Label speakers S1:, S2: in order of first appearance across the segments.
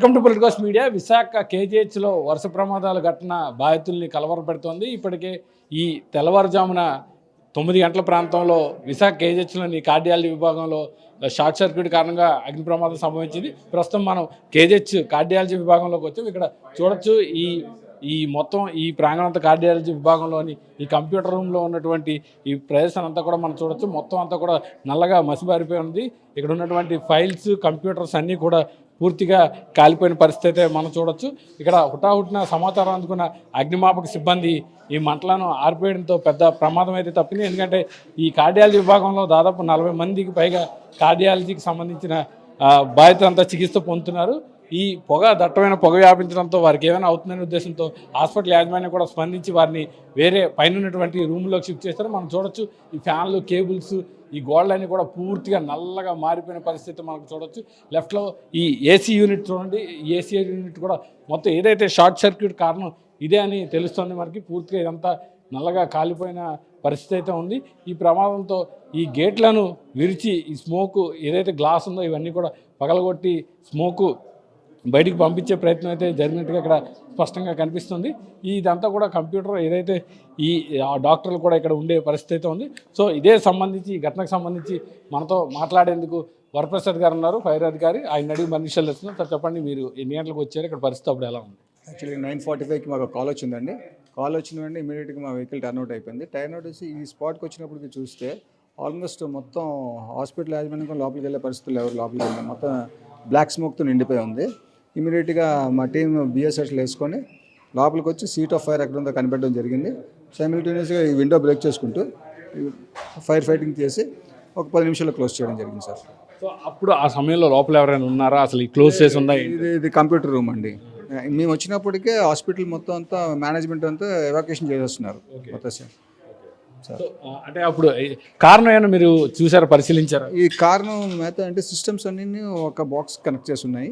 S1: Welcome to politicos media. Visakha కేజీహెచ్లో వరుస ప్రమాదాల ఘటన బాధితుల్ని కలవరపెడుతోంది. ఇప్పటికే ఈ తెల్లవారుజామున తొమ్మిది గంటల ప్రాంతంలో విశాఖ కేజీహెచ్లోని కార్డియాలజీ విభాగంలో షార్ట్ సర్క్యూట్ కారణంగా అగ్ని ప్రమాదం సంభవించింది. ప్రస్తుతం మనం కేజీహెచ్ కార్డియాలజీ విభాగంలోకి వచ్చాం. ఇక్కడ చూడొచ్చు ఈ ఈ మొత్తం ఈ ప్రాంగణంత కార్డియాలజీ విభాగంలోని ఈ కంప్యూటర్ రూమ్లో ఉన్నటువంటి ఈ ప్రదేశం అంతా కూడా మనం చూడొచ్చు. మొత్తం అంతా కూడా నల్లగా మసిబారిపోయి ఉంది. ఇక్కడ ఉన్నటువంటి ఫైల్స్ కంప్యూటర్స్ అన్నీ కూడా పూర్తిగా కాలిపోయిన పరిస్థితి అయితే మనం చూడొచ్చు. ఇక్కడ హుటాహుటిన సమాచారం అందుకున్న అగ్నిమాపక సిబ్బంది ఈ మంటలను ఆర్పేయడంతో పెద్ద ప్రమాదం అయితే తప్పింది. ఎందుకంటే ఈ కార్డియాలజీ విభాగంలో దాదాపు నలభై మందికి పైగా కార్డియాలజీకి సంబంధించిన బాధితులంతా చికిత్స పొందుతున్నారు. ఈ పొగ దట్టమైన పొగ వ్యాపించడంతో వారికి ఏమైనా అవుతుందనే ఉద్దేశంతో హాస్పిటల్ యాజమాన్యం కూడా స్పందించి వారిని వేరే పైన ఉన్నటువంటి రూమ్లోకి షిఫ్ట్ చేస్తారు. మనం చూడొచ్చు ఈ ఫ్యాన్లు కేబుల్స్ ఈ గోడలన్నీ కూడా పూర్తిగా నల్లగా మారిపోయిన పరిస్థితి మనకు చూడవచ్చు లెఫ్ట్లో ఈ ఏసీ యూనిట్ చూడండి. ఏసీ యూనిట్ కూడా మొత్తం ఏదైతే షార్ట్ సర్క్యూట్ కారణం ఇదే అని తెలుస్తుంది మనకి. పూర్తిగా ఇదంతా నల్లగా కాలిపోయిన పరిస్థితి అయితే ఉంది. ఈ ప్రమాదంతో ఈ గేట్లను విరిచి ఈ స్మోక్ ఏదైతే గ్లాస్ ఉందో ఇవన్నీ కూడా పగలగొట్టి స్మోకు బయటికి పంపించే ప్రయత్నం అయితే జరిగినట్టుగా ఇక్కడ స్పష్టంగా కనిపిస్తుంది. ఇదంతా కూడా కంప్యూటర్ ఏదైతే ఈ ఆ డాక్టర్లు కూడా ఇక్కడ ఉండే పరిస్థితి అయితే ఉంది. సో ఇదే సంబంధించి ఈ ఘటనకు సంబంధించి మనతో మాట్లాడేందుకు వరప్రసాద్ గారు ఉన్నారు ఫైర్ అధికారి. ఆయన అడిగి మనిషిలు వస్తున్నారు చెప్పండి మీరు ఎన్ని గంటలకు వచ్చారు? ఇక్కడ పరిస్థితి అప్పుడు ఎలా ఉంది?
S2: యాక్చువల్లీ నైన్ ఫార్టీ ఫైవ్కి మాకు కాల్ వచ్చిందండి. కాల్ వచ్చిన వెంటనే ఇమీడియట్గా మా వెహికల్ టర్న్ అవుట్ అయిపోయింది. టర్న్ అవుట్ వచ్చి ఈ స్పాట్కి వచ్చినప్పటికి చూస్తే ఆల్మోస్ట్ మొత్తం హాస్పిటల్ యాజమాన్యం లోపలికి వెళ్ళే పరిస్థితులు ఎవరు లోపలికి వెళ్ళారు మొత్తం బ్లాక్ స్మోక్తో నిండిపోయి ఉంది. ఇమీడియట్గా మా టీం బిఎస్ఎస్లు వేసుకొని లోపలికి వచ్చి సీట్ ఆఫ్ ఫైర్ ఎక్కడ ఉందో కనిపెట్టడం జరిగింది. సైమిల్టేనియస్గా ఈ విండో బ్రేక్ చేసుకుంటూ ఫైర్ ఫైటింగ్ చేసి ఒక పది నిమిషాల్లో క్లోజ్ చేయడం జరిగింది సార్.
S1: సో అప్పుడు ఆ సమయంలో లోపల ఎవరైనా ఉన్నారా? అసలు ఈ క్లోజ్ చేసి ఉందా
S2: ఇది ఇది కంప్యూటర్ రూమ్ అండి. మేము వచ్చినప్పటికే హాస్పిటల్ మొత్తం అంతా మేనేజ్మెంట్ అంతా ఎవాక్యుయేషన్ చేసేస్తున్నారు మొత్తం సార్.
S1: అంటే అప్పుడు కారణం ఏమైనా మీరు చూసారా పరిశీలించారా?
S2: ఈ కారణం మేత అంటే సిస్టమ్స్ అన్ని ఒక బాక్స్ కనెక్ట్ చేసి ఉన్నాయి.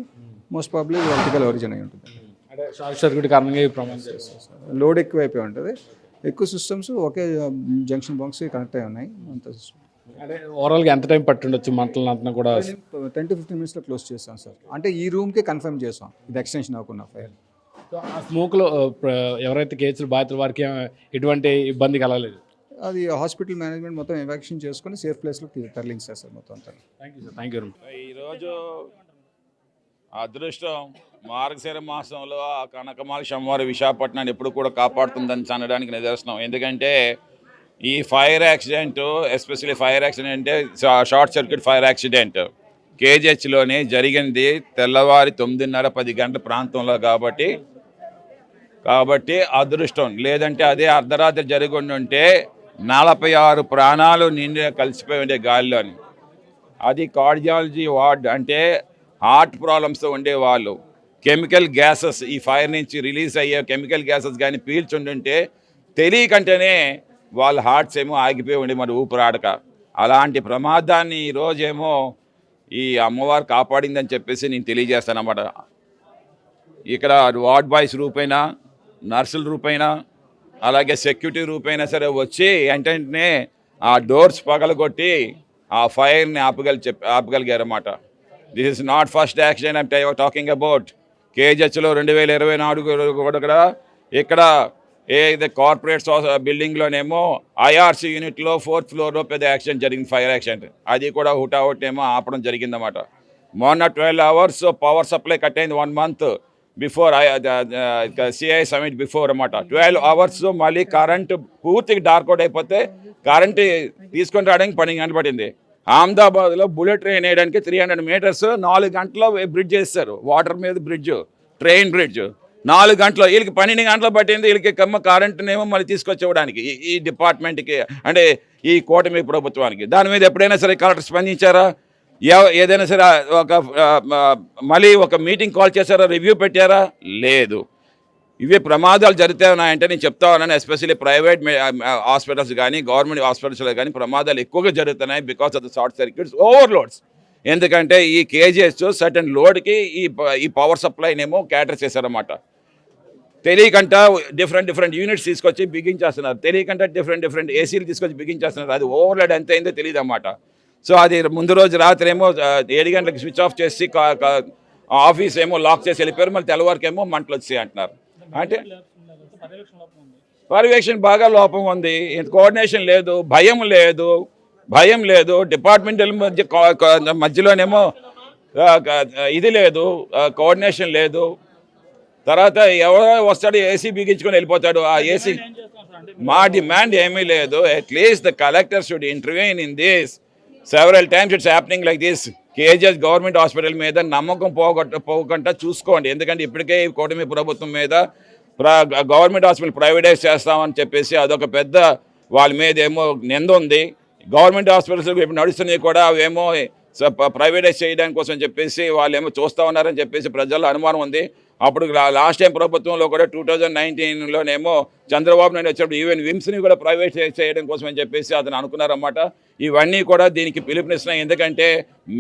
S2: మోస్ట్ ప్రాబ్లీ వర్టికల్ ఒరిజిన్ అయి ఉంటుంది.
S1: అంటే షార్ట్ సర్క్యూట్ కారణంగా ఈ ప్రమాదం జరిగింది.
S2: లోడ్ ఎక్కువ అయిపోయి ఉంటుంది. ఎక్కువ సిస్టమ్స్ ఒకే జంక్షన్ బాక్స్ కనెక్ట్ అయి ఉన్నాయి. అంత
S1: అంటే ఓవరాల్గా ఎంత టైం పట్టుండొచ్చు మంటలను అంతా కూడా?
S2: టెన్ టు ఫిఫ్టీన్ మినిట్స్లో క్లోజ్ చేస్తాం సార్ అంటే ఈ రూమ్కే కన్ఫర్మ్ చేసాం ఇది ఎక్స్టెన్షన్ అవ్వకుండా ఫైర్
S1: సో ఆ స్మోక్లో ప్ర- ఎవరైతే కేసులు బాధితులు వారికి ఏం- ఎటువంటి ఇబ్బంది కలగలేదు?
S2: అది హాస్పిటల్ మేనేజ్మెంట్ మొత్తం ఎవాక్యుయేషన్ చేసుకొని సేఫ్ ప్లేస్లో తరలించారు సార్ మొత్తం అంతా.
S1: Thank you sir thank you
S3: ఈరోజు అదృష్టం మార్గశిర మాసంలో ఆ కనకమాల అమ్మవారి విశాఖపట్నాన్ని ఎప్పుడు కూడా కాపాడుతుందని అనడానికి నిదర్శనం. ఎందుకంటే ఈ fire accident especially fire accident అంటే షార్ట్ సర్క్యూట్ ఫైర్ యాక్సిడెంట్. కేజీహెచ్లోనే జరిగింది తెల్లవారి తొమ్మిదిన్నర పది గంటల ప్రాంతంలో కాబట్టి కాబట్టి అదృష్టం. లేదంటే అదే అర్ధరాత్రి జరిగి ఉంటే నలభై ఆరు ప్రాణాలు నిండి కలిసిపోయి ఉండే గాలిలోని. అది కార్డియాలజీ వార్డ్ అంటే హార్ట్ ప్రాబ్లమ్స్తో ఉండేవాళ్ళు. కెమికల్ గ్యాసెస్ ఈ ఫైర్ నుంచి రిలీజ్ అయ్యే కెమికల్ గ్యాసెస్ కానీ పీల్చుంటుంటే తెలియకంటేనే వాళ్ళ హార్ట్స్ ఏమో ఆగిపోయి ఉండే మరి ఊపిరాడక. అలాంటి ప్రమాదాన్ని ఈరోజేమో ఈ అమ్మవారు కాపాడిందని చెప్పేసి నేను తెలియజేస్తాను అన్నమాట ఇక్కడ వార్డ్ బాయ్స్ రూపైనా నర్సుల రూపైనా అలాగే సెక్యూరిటీ రూపైనా సరే వచ్చి వెంటనే ఆ డోర్స్ పగలగొట్టి ఆ ఫైర్ని ఆపగలి చెప్ ఆపగలిగారన్నమాట. This is not first accident I talking about కేజెచ్లో రెండు వేల ఇరవై నాలుగు కూడా ఇక్కడ ఇక్కడ ఏదైతే కార్పొరేట్ బిల్డింగ్లోనేమో ఐఆర్సీ యూనిట్లో ఫోర్త్ ఫ్లోర్లో పెద్ద యాక్సిడెంట్ జరిగింది ఫైర్ యాక్సిడెంట్ అది కూడా హుటాహుట్ ఏమో ఆపడం జరిగిందన్నమాట. మొన్న twelve hours power supply cut అయింది one month before CI summit before అనమాట ట్వెల్వ్ అవర్స్ మళ్ళీ కరెంటు పూర్తిగా డార్క్ అవుట్ అయిపోతే కరెంట్ తీసుకొని రావడానికి పని కనబడింది. అహ్మదాబాద్లో బుల్లెట్ ట్రైన్ వేయడానికి త్రీ హండ్రెడ్ మీటర్స్ నాలుగు గంటల్లో బ్రిడ్జ్ చేస్తారు వాటర్ మీద బ్రిడ్జ్ ట్రైన్ బ్రిడ్జ్. నాలుగు గంటలు వీళ్ళకి పన్నెండు గంటలు పట్టింది వీళ్ళకి కమ్మ కరెంటునేమో మళ్ళీ తీసుకొచ్చేవడానికి ఈ- డిపార్ట్మెంట్కి అంటే ఈ కూటమి ప్రభుత్వానికి. దాని మీద ఎప్పుడైనా సరే కలెక్టర్ స్పందించారా? ఏదైనా సరే ఒక మళ్ళీ ఒక మీటింగ్ కాల్ చేశారా? రివ్యూ పెట్టారా? లేదు. ఇవే ప్రమాదాలు జరుగుతాయి ఉన్నాయంటే నేను చెప్తా ఉన్నాను ఎస్పెషల్లీ ప్రైవేట్ హాస్పిటల్స్ కానీ గవర్నమెంట్ హాస్పిటల్స్లో కానీ ప్రమాదాలు ఎక్కువగా జరుగుతున్నాయి because of the short circuits overloads ఎందుకంటే ఈ కేజీఎస్ సర్టన్ లోడ్కి ఈ ప- ఈ పవర్ సప్లైనేమో క్యాటర్ చేశారన్నమాట. తెలియకంట డిఫరెంట్ డిఫరెంట్ యూనిట్స్ తీసుకొచ్చి బిగించేస్తున్నారు. తెలియకంట డిఫరెంట్ డిఫరెంట్ ఏసీలు తీసుకొచ్చి బిగించేస్తున్నారు. అది ఓవర్లోడ్ ఎంత అయిందో తెలియదు అన్నమాట సో అది ముందు రోజు రాత్రి ఏమో ఏడు గంటలకు స్విచ్ ఆఫ్ చేసి ఆఫీస్ ఏమో లాక్ చేసి వెళ్ళిపోయారు. మళ్ళీ తెల్లవారికేమో మంటలు వచ్చాయి అంటున్నారు అంటే పర్యవేక్షణ బాగా లోపం ఉంది. కోఆర్డినేషన్ లేదు భయం లేదు భయం లేదు. డిపార్ట్మెంటల్ మధ్య మధ్యలోనేమో ఇది లేదు కోఆర్డినేషన్ లేదు. తర్వాత ఎవరో వస్తాడు ఏసీ బిగించుకొని వెళ్ళిపోతాడు. ఆ ఏసీ మా డిమాండ్ ఏమీ లేదు. At least the collector should intervene in this several times it's happening like this KGS government hospital మీద నమ్మకం పోగొట్ట పోకుండా చూసుకోండి. ఎందుకంటే ఇప్పటికే ఈ కూటమి ప్రభుత్వం మీద గవర్నమెంట్ హాస్పిటల్ ప్రైవేటైజ్ చేస్తామని చెప్పేసి అదొక పెద్ద వాళ్ళ మీద ఏమో నింద ఉంది. గవర్నమెంట్ హాస్పిటల్స్ ఇప్పుడు నడుస్తున్నాయి కూడా అవేమో ప్రైవేటైజ్ చేయడానికి కోసం చెప్పేసి వాళ్ళు ఏమో చూస్తూ ఉన్నారని చెప్పేసి ప్రజల్లో అనుమానం ఉంది. అప్పుడు లాస్ట్ టైం ప్రభుత్వంలో కూడా టూ థౌజండ్ నైన్టీన్లోనేమో చంద్రబాబు నాయుడు వచ్చినప్పుడు ఈవెన్ విమ్స్ని కూడా ప్రైవేట్ చేయడం కోసం అని చెప్పేసి అతను అనుకున్నారన్నమాట. ఇవన్నీ కూడా దీనికి పిలుపునిస్తున్నాయి. ఎందుకంటే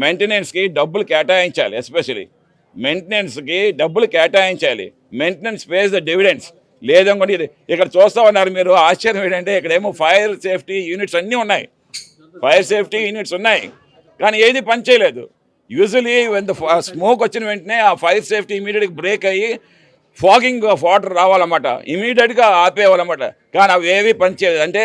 S3: మెయింటెనెన్స్కి డబ్బులు కేటాయించాలి ఎస్పెషలీ మెయింటెనెన్స్కి డబ్బులు కేటాయించాలి. మెయింటెనెన్స్ పేస్ ద డివిడెన్స్ లేదనుకోండి ఇది ఇక్కడ చూస్తూ ఉన్నారు మీరు. ఆశ్చర్యం ఏంటంటే ఇక్కడేమో ఫైర్ సేఫ్టీ యూనిట్స్ అన్నీ ఉన్నాయి. ఫైర్ సేఫ్టీ యూనిట్స్ ఉన్నాయి. కానీ ఏది పనిచేయలేదు. యూజువలీ వెన్ ద స్మోక్ వచ్చిన వెంటనే ఆ ఫైర్ సేఫ్టీ ఇమీడియట్గా బ్రేక్ అయ్యి ఫాగింగ్ ఆఫ్ వాటర్ రావాలన్నమాట. ఇమీడియట్గా ఆపేయాలన్నమాట కానీ అవి ఏవి పనిచేయదు అంటే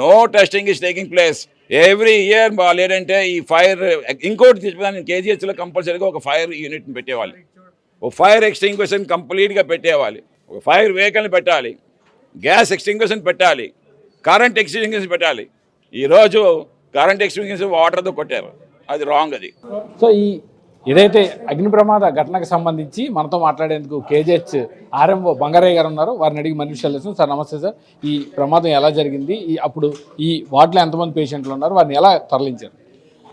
S3: no testing is taking place every year లేదంటే ఈ ఫైర్ ఇంకోటి చెప్పాను కేజీహెచ్లో కంపల్సరీగా ఒక ఫైర్ యూనిట్ని పెట్టేవాళ్ళు ఒక ఫైర్ ఎక్స్టింగ్విషన్ కంప్లీట్గా పెట్టేవాలి. ఒక ఫైర్ వెహికల్ని పెట్టాలి. గ్యాస్ ఎక్స్టింగ్విషన్ పెట్టాలి. కరెంట్ ఎక్స్టింగ్విషన్ పెట్టాలి. ఈరోజు కరెంట్ ఎక్స్టింగ్విషన్ వాటర్తో కొట్టారు. అది రాంగ్ అది.
S1: సో ఈ ఏదైతే అగ్ని ప్రమాద ఘటనకు సంబంధించి మనతో మాట్లాడేందుకు కేజీహెచ్ ఆర్ఎంఓ బంగారయ్య గారు ఉన్నారు వారిని అడిగి మరిన్ని విషయాలు తెలుసు. సార్ నమస్తే సార్. ఈ ప్రమాదం ఎలా జరిగింది? ఈ అప్పుడు ఈ వార్డులో ఎంతమంది పేషెంట్లు ఉన్నారు? వారిని ఎలా తరలించారు?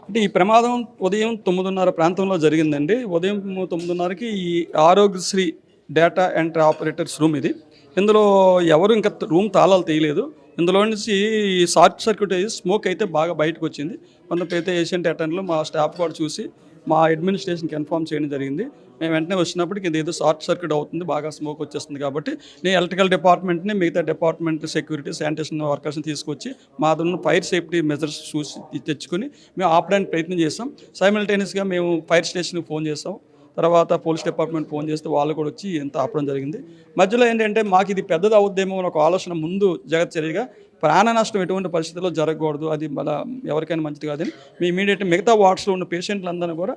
S4: అంటే ఈ ప్రమాదం ఉదయం తొమ్మిదిన్నర ప్రాంతంలో జరిగిందండి. ఉదయం తొమ్మిదిన్నరకి ఈ Aarogyasri data entry operators room ఇది. ఇందులో ఎవరు ఇంకా రూమ్ తాళాలు తీయలేదు. ఇందులో నుంచి ఈ షార్ట్ సర్క్యూట్ అయ్యి స్మోక్ అయితే బాగా బయటకు వచ్చింది. అయితే ఏషియంట్ అటెండ్లు మా స్టాఫ్ కూడా చూసి మా అడ్మినిస్ట్రేషన్కి ఇన్ఫార్మ్ చేయడం జరిగింది. మేము వెంటనే వచ్చినప్పటికి ఇది ఏదో షార్ట్ సర్క్యూట్ అవుతుంది బాగా స్మోక్ వచ్చేస్తుంది కాబట్టి నేను ఎలక్ట్రికల్ డిపార్ట్మెంట్ని మిగతా డిపార్ట్మెంట్ సెక్యూరిటీ శానిటేషన్ వర్కర్స్ని తీసుకొచ్చి మా దగ్గర ఫైర్ సేఫ్టీ మెజర్స్ చూసి తెచ్చుకొని మేము ఆపడానికి ప్రయత్నం చేస్తాం. సైమిల్టేనియస్గా మేము ఫైర్ స్టేషన్కి ఫోన్ చేస్తాం. తర్వాత పోలీస్ డిపార్ట్మెంట్ ఫోన్ చేస్తే వాళ్ళు కూడా వచ్చి ఎంత ఆపడం జరిగింది. మధ్యలో ఏంటంటే మాకు ఇది పెద్దది అవుద్దేమో అని ఒక ఆలోచన ముందు జగత్ చర్యగా ప్రాణ నష్టం ఎటువంటి పరిస్థితుల్లో జరగకూడదు. అది మళ్ళీ ఎవరికైనా మంచిది కాదని మీ ఇమీడియట్ మిగతా వార్డ్స్లో ఉన్న పేషెంట్లందరూ కూడా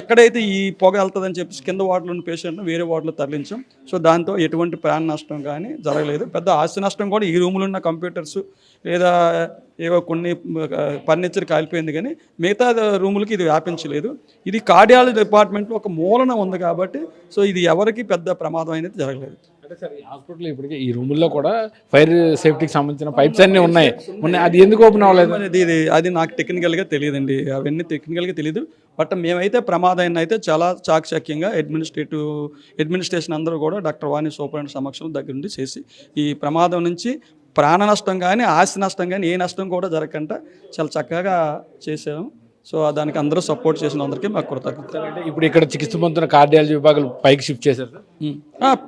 S4: ఎక్కడైతే ఈ పొగ వెళ్తుందని చెప్పేసి కింద వార్డులో ఉన్న పేషెంట్ను వేరే వార్డులో తరలించాం. సో దాంతో ఎటువంటి ప్రాణ నష్టం కానీ జరగలేదు. పెద్ద ఆస్తి నష్టం కూడా ఈ రూమ్లో ఉన్న కంప్యూటర్స్ లేదా ఏవో కొన్ని ఫర్నిచర్ కాలిపోయింది కానీ మిగతా రూములకి ఇది వ్యాపించలేదు. ఇది కార్డియాలజీ డిపార్ట్మెంట్లో ఒక మూలన ఉంది కాబట్టి సో ఇది ఎవరికి పెద్ద ప్రమాదం అనేది జరగలేదు.
S1: అంటే సార్ ఈ హాస్పిటల్ ఇప్పటికే ఈ రూముల్లో కూడా ఫైర్ సేఫ్టీకి సంబంధించిన పైప్స్ అన్నీ ఉన్నాయి. ఉన్నాయి. అది ఎందుకు ఓపెన్ అవ్వలేదు?
S4: అది ఇది అది నాకు టెక్నికల్గా తెలియదండి. అవన్నీ టెక్నికల్గా తెలియదు బట్ మేమైతే ప్రమాదాన్ని అయితే చాలా చాకచక్యంగా అడ్మినిస్ట్రేటివ్ అడ్మినిస్ట్రేషన్ అందరూ కూడా డాక్టర్ వాణి సూపరింట్ సమక్షంలో దగ్గర నుండి చేసి ఈ ప్రమాదం నుంచి ప్రాణ నష్టం కానీ ఆస్తి నష్టం కానీ ఏ నష్టం కూడా జరగకుండా చాలా చక్కగా చేసాము సో దానికి అందరూ సపోర్ట్ చేసిన అందరికీ మాకు కృతజ్ఞత
S1: అంటే ఇప్పుడు ఇక్కడ చికిత్స పొందుతున్న కార్డియాలజీ విభాగాలు పైకి షిఫ్ట్ చేశారు సార్?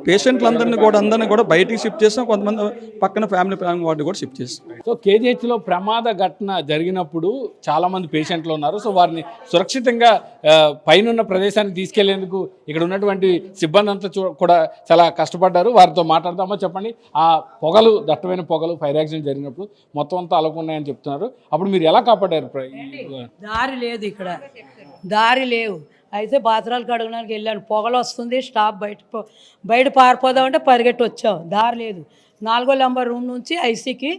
S4: పేషెంట్లందరినీ కూడా అందరినీ కూడా బయటికి షిఫ్ట్ చేసాం. కొంతమంది పక్కన ఫ్యామిలీ ప్లానింగ్ వార్డు కూడా షిఫ్ట్ చేసాం.
S1: సో కేజీహెచ్లో ప్రమాద ఘటన జరిగినప్పుడు చాలా మంది పేషెంట్లు ఉన్నారు. సో వారిని సురక్షితంగా పైనున్న ప్రదేశానికి తీసుకెళ్ళేందుకు ఇక్కడ ఉన్నటువంటి సిబ్బంది అంతా చూ- కూడా చాలా కష్టపడ్డారు. వారితో మాట్లాడదామో చెప్పండి? ఆ పొగలు దట్టమైన పొగలు ఫైర్ యాక్సిడెంట్ జరిగినప్పుడు మొత్తం అంతా అలకున్నాయని చెప్తున్నారు. అప్పుడు మీరు ఎలా కాపాడారు ప్ర- ఈ-
S5: దారి లేదు ఇక్కడ. దారి లేవు. అయితే బాత్రాలు కడగడానికి వెళ్ళాను. పొగలు వస్తుంది స్టాప్ బయట బయట పారిపోదామంటే పరిగెట్టి వచ్చాం. దారి లేదు. నాలుగో నంబర్ రూమ్ నుంచి ఐసీకి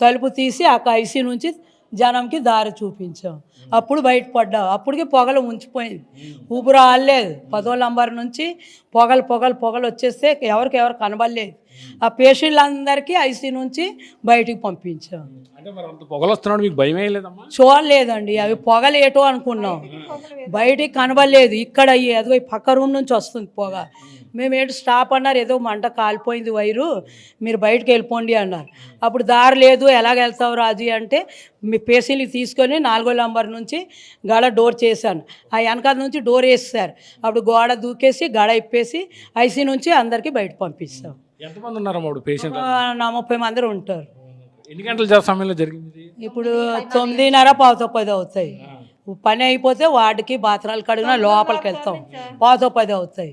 S5: తలుపు తీసి ఆ ఐసీ నుంచి జనంకి దారి చూపించాం. అప్పుడు బయటపడ్డాం అప్పటికి పొగలు ఉంచిపోయింది. ఊపిరి ఆడలేదు పదో నంబర్ నుంచి పొగలు పొగలు పొగలు వచ్చేస్తే ఎవరికి ఎవరు కనబడలేదు. ఆ పేషెంట్లందరికీ ఐసీ నుంచి బయటికి పంపించాం.
S1: అంటే మరి అంత పొగలు వస్తున్నాడు మీకు భయమే లేదమ్మా?
S5: చూడలేదండి అవి పొగలేటో అనుకున్నాం. బయటికి కనబడలేదు ఇక్కడ ఈ పక్క రూమ్ నుంచి వస్తుంది పొగ. మేము ఏంటి స్టాప్ అన్నారు ఏదో మంట కాలిపోయింది వైరు మీరు బయటకు వెళ్ళిపోండి అన్నారు. అప్పుడు దారి లేదు ఎలాగ వెళ్తావు రాజీ అంటే మీ పేషెంట్ని తీసుకొని నాలుగో నంబర్ నుంచి గడ డోర్ చేశాను. ఆ వెనకాల నుంచి డోర్ వేసేసారు అప్పుడు గోడ దూకేసి గడ ఇప్పేసి ఐసీ నుంచి అందరికీ బయట పంపిస్తాం.
S1: ఎంతమంది ఉన్నారమ్మా ఇప్పుడు పేషెంట్
S5: నా ముప్పై మంది ఉంటారు.
S1: ఎన్ని గంటల సమయంలో జరిగింది?
S5: ఇప్పుడు తొమ్మిదిన్నర పావుతో పది అవుతాయి. పని అయిపోతే వాడికి బాత్రాలు కడిగినా లోపలికి వెళ్తాం. పాతో పది అవుతాయి.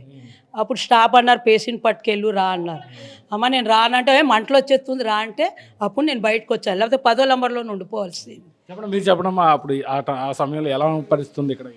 S5: అప్పుడు స్టాప్ అన్నారు పేషెంట్ పట్టుకెళ్ళు రా అన్నారు. అమ్మ నేను రానంటే "ఏ, మంటలు వచ్చేస్తుంది రా అంటే అప్పుడు నేను బయటకు వచ్చాను లేకపోతే పదో నంబర్లో ఉండిపోవాల్సింది.
S1: చెప్పండి మీరు చెప్పడమ్మా అప్పుడు ఆ సమయంలో ఎలా పరిస్థితుంది ఇక్కడ?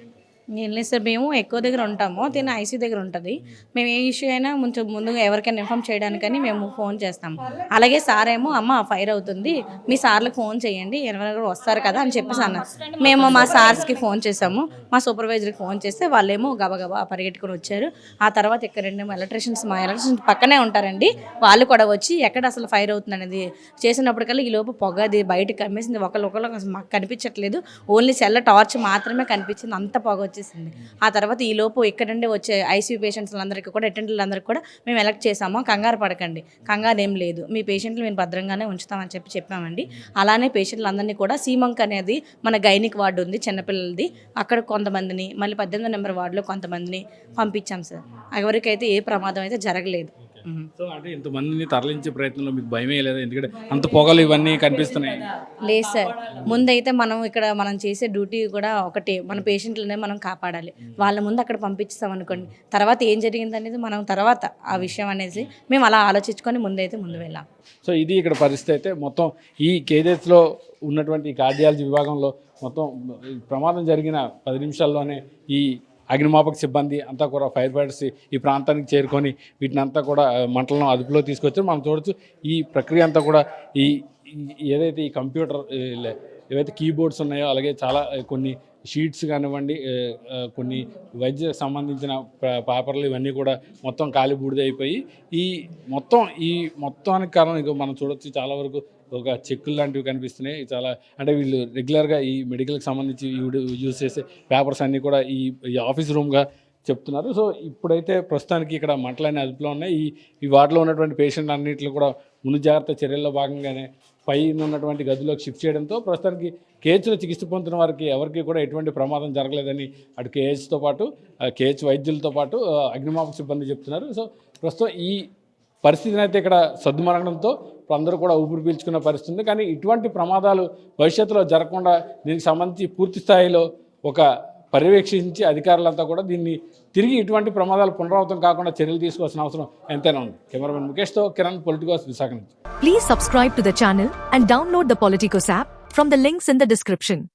S6: ఏం సార్ మేము ఎక్కువ దగ్గర ఉంటాము తిన ఐసీ దగ్గర ఉంటుంది. మేము ఏ ఇష్యూ అయినా కొంచెం ముందుగా ఎవరికైనా ఇన్ఫామ్ చేయడానికని మేము ఫోన్ చేస్తాము అలాగే సార్ ఏమో అమ్మ ఫైర్ అవుతుంది. మీ సార్లకు ఫోన్ చేయండి. ఎవరైనా వస్తారు కదా అని చెప్పేసి అన్నారు. మేము మా సార్స్కి ఫోన్ చేసాము. మా సూపర్వైజర్కి ఫోన్ చేస్తే వాళ్ళేమో గబగబా పరిగెట్టుకుని వచ్చారు. ఆ తర్వాత ఇక్కడ రెండేమో ఎలక్ట్రీషియన్స్ మా ఎలక్ట్రీషియన్స్ పక్కనే ఉంటారండి. వాళ్ళు కూడా వచ్చి ఎక్కడ అసలు ఫైర్ అవుతుంది అనేది? చేసినప్పటికల్లా ఈ లోపు పొగ అది బయటకు కమ్మేసింది ఒకళ్ళు ఒకళ్ళు మాకు కనిపించట్లేదు. ఓన్లీ సెల్ల టార్చ్ మాత్రమే కనిపించింది. అంత పొగ వచ్చేసింది. ఆ తర్వాత ఈ లోపు ఇక్కడ నుండి వచ్చే ఐసీయూ పేషెంట్స్ అందరికీ కూడా అటెండర్లందరికీ కూడా మేము ఎలక్ట్ చేసాము కంగారు పడకండి. కంగారు ఏం లేదు. మీ పేషెంట్లు మేము భద్రంగానే ఉంచుతామని చెప్పి చెప్పామండి. అలానే పేషెంట్లు అందరినీ కూడా సీమంక్ అనేది మన గైనిక్ వార్డు ఉంది చిన్నపిల్లలది. అక్కడ కొంతమందిని మళ్ళీ పద్దెనిమిది నెంబర్ వార్డులో కొంతమందిని పంపించాం సార్. ఎవరికైతే ఏ ప్రమాదం అయితే జరగలేదు.
S1: సో అంటే ఇంతమందిని తరలించే ప్రయత్నంలో మీకు భయమే లేదు? ఎందుకంటే అంత పొగలు ఇవన్నీ కనిపిస్తున్నాయి.
S6: లేదు సార్. ముందైతే మనం ఇక్కడ మనం చేసే డ్యూటీ కూడా ఒకటే. మన పేషెంట్లనే మనం కాపాడాలి. వాళ్ళ ముందు అక్కడ పంపించాం అనుకోండి. తర్వాత ఏం జరిగింది అనేది మనం తర్వాత ఆ విషయం అనేసి మేము అలా ఆలోచించుకొని ముందైతే ముందు వెళ్ళాం.
S1: సో ఇది ఇక్కడ పరిస్థితి అయితే మొత్తం ఈ కేజెస్లో ఉన్నటువంటి కార్డియాలజీ విభాగంలో మొత్తం ఈ ప్రమాదం జరిగిన పది నిమిషాల్లోనే ఈ అగ్నిమాపక సిబ్బంది అంతా కూడా ఫైర్ ఫైటర్స్ ఈ ప్రాంతానికి చేరుకొని వీటిని అంతా కూడా మంటలను అదుపులో తీసుకొచ్చారు మనం చూడొచ్చు. ఈ ప్రక్రియ అంతా కూడా ఈ ఏదైతే ఈ కంప్యూటర్ ఏవైతే కీబోర్డ్స్ ఉన్నాయో అలాగే చాలా కొన్ని షీట్స్ కానివ్వండి కొన్ని వైద్య సంబంధించిన పేపర్లు ఇవన్నీ కూడా మొత్తం కాలిబూడిదైపోయి ఈ మొత్తం ఈ మొత్తానికి కారణం ఇక మనం చూడొచ్చు చాలా వరకు ఒక చెక్కులు లాంటివి కనిపిస్తున్నాయి చాలా అంటే వీళ్ళు రెగ్యులర్గా ఈ మెడికల్కి సంబంధించి యూజ్ చేసే పేపర్స్ అన్నీ కూడా ఈ ఆఫీస్ రూమ్గా చెప్తున్నారు. సో ఇప్పుడైతే ప్రస్తుతానికి ఇక్కడ మంటలన్నీ అదుపులో ఉన్నాయి. ఈ ఈ వార్డులో ఉన్నటువంటి పేషెంట్ అన్నింటిలో కూడా ముందు జాగ్రత్త చర్యల్లో భాగంగానే పైన ఉన్నటువంటి గదిలోకి షిఫ్ట్ చేయడంతో ప్రస్తుతానికి కేహెచ్లో చికిత్స పొందుతున్న వారికి ఎవరికి కూడా ఎటువంటి ప్రమాదం జరగలేదని అటు కేహెచ్తో పాటు కేహెచ్ వైద్యులతో పాటు అగ్నిమాపక సిబ్బంది చెప్తున్నారు. సో ప్రస్తుతం ఈ పరిస్థితిని అయితే ఇక్కడ సద్దుమరగడంతో అందరూ కూడా ఊపిరి పీల్చుకున్న పరిస్థితి ఉంది. కానీ ఇటువంటి ప్రమాదాలు భవిష్యత్తులో జరగకుండా దీనికి సంబంధించి పూర్తి స్థాయిలో ఒక పర్యవేక్షించి అధికారులంతా కూడా దీన్ని తిరిగి ఇటువంటి ప్రమాదాలు పునరావృతం కాకుండా చర్యలు తీసుకోవాల్సిన అవసరం ఎంతైనా ఉంది. కెమెరామెన్ ముఖేష్తో కిరణ్ పొలిటికో విశాఖ నుంచి.
S7: Please subscribe to the and download the politico app from the links in the description